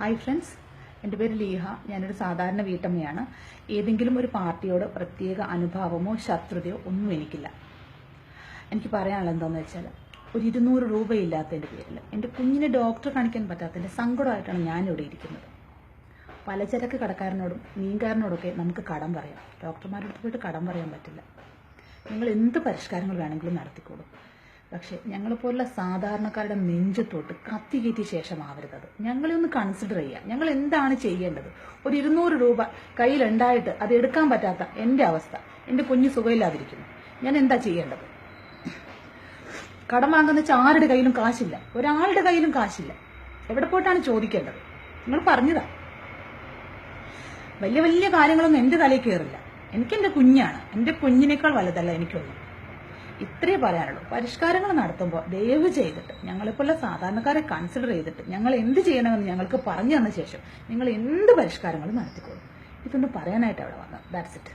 Hi friends എന്റെ പേര് ലീഹ. ഞാനൊരു സാധാരണ വീട്ടമ്മയാണ്. ഏതെങ്കിലും ഒരു പാർട്ടിയോട് പ്രത്യേക അനുഭാവമോ ശത്രുതയോ ഒന്നും എനിക്കില്ല. എനിക്ക് പറയാനുള്ള എന്താണെന്ന് വെച്ചാൽ ഒരു ഇരുന്നൂറ് രൂപയില്ലാത്തതിന്റെ പേരിൽ എന്റെ കുഞ്ഞിനെ ഡോക്ടറെ കാണിക്കാൻ പറ്റാത്തതിന്റെ സങ്കടമായിട്ടാണ് ഞാനിവിടെ ഇരിക്കുന്നത്. പലചരക്ക് കടക്കാരനോടും മീൻകാരനോടൊക്കെ നമുക്ക് കടം പറയാം. ഡോക്ടർമാരുടെ പോയിട്ട് കടം പറയാൻ പറ്റില്ല. നിങ്ങൾ എന്ത് പരിഷ്കാരങ്ങൾ വേണമെങ്കിലും നടത്തിക്കോളും. പക്ഷെ ഞങ്ങളെപ്പോലുള്ള സാധാരണക്കാരുടെ നെഞ്ചത്തോട്ട് കത്തി കയറ്റിയ ശേഷമാവരുത് ഞങ്ങളെ ഒന്ന് കൺസിഡർ ചെയ്യുക. ഞങ്ങൾ എന്താണ് ചെയ്യേണ്ടത്? ഒരു ഇരുന്നൂറ് രൂപ കയ്യിലുണ്ടായിട്ട് അത് എടുക്കാൻ പറ്റാത്ത എന്റെ അവസ്ഥ. എന്റെ കുഞ്ഞ് സുഖമില്ലാതിരിക്കുന്നു. ഞാൻ എന്താ ചെയ്യേണ്ടത്? കടം വാങ്ങുന്ന വെച്ചാൽ ആരുടെ കയ്യിലും കാശില്ല. ഒരാളുടെ കയ്യിലും കാശില്ല. എവിടെ പോയിട്ടാണ് ചോദിക്കേണ്ടത്? നിങ്ങൾ പറഞ്ഞതാ. വലിയ വലിയ കാര്യങ്ങളൊന്നും എന്റെ തലയിൽ കയറില്ല എനിക്ക് കുഞ്ഞാണ്. എന്റെ കുഞ്ഞിനേക്കാൾ വലുതല്ല എനിക്കൊന്നും ഇത്രേ പറയാനുള്ളൂ. പരിഷ്കാരങ്ങൾ നടത്തുമ്പോൾ ദയവ് ചെയ്തിട്ട് ഞങ്ങളെപ്പോലെ സാധാരണക്കാരെ കൺസിഡർ ചെയ്തിട്ട് ഞങ്ങൾ എന്ത് ചെയ്യണമെന്ന് ഞങ്ങൾക്ക് പറഞ്ഞു തന്ന ശേഷം നിങ്ങൾ എന്ത് പരിഷ്കാരങ്ങളും നടത്തിക്കോളും. ഇതൊന്ന് പറയാനായിട്ട് അവിടെ വന്നത് ദാറ്റ്സ് ഇറ്റ്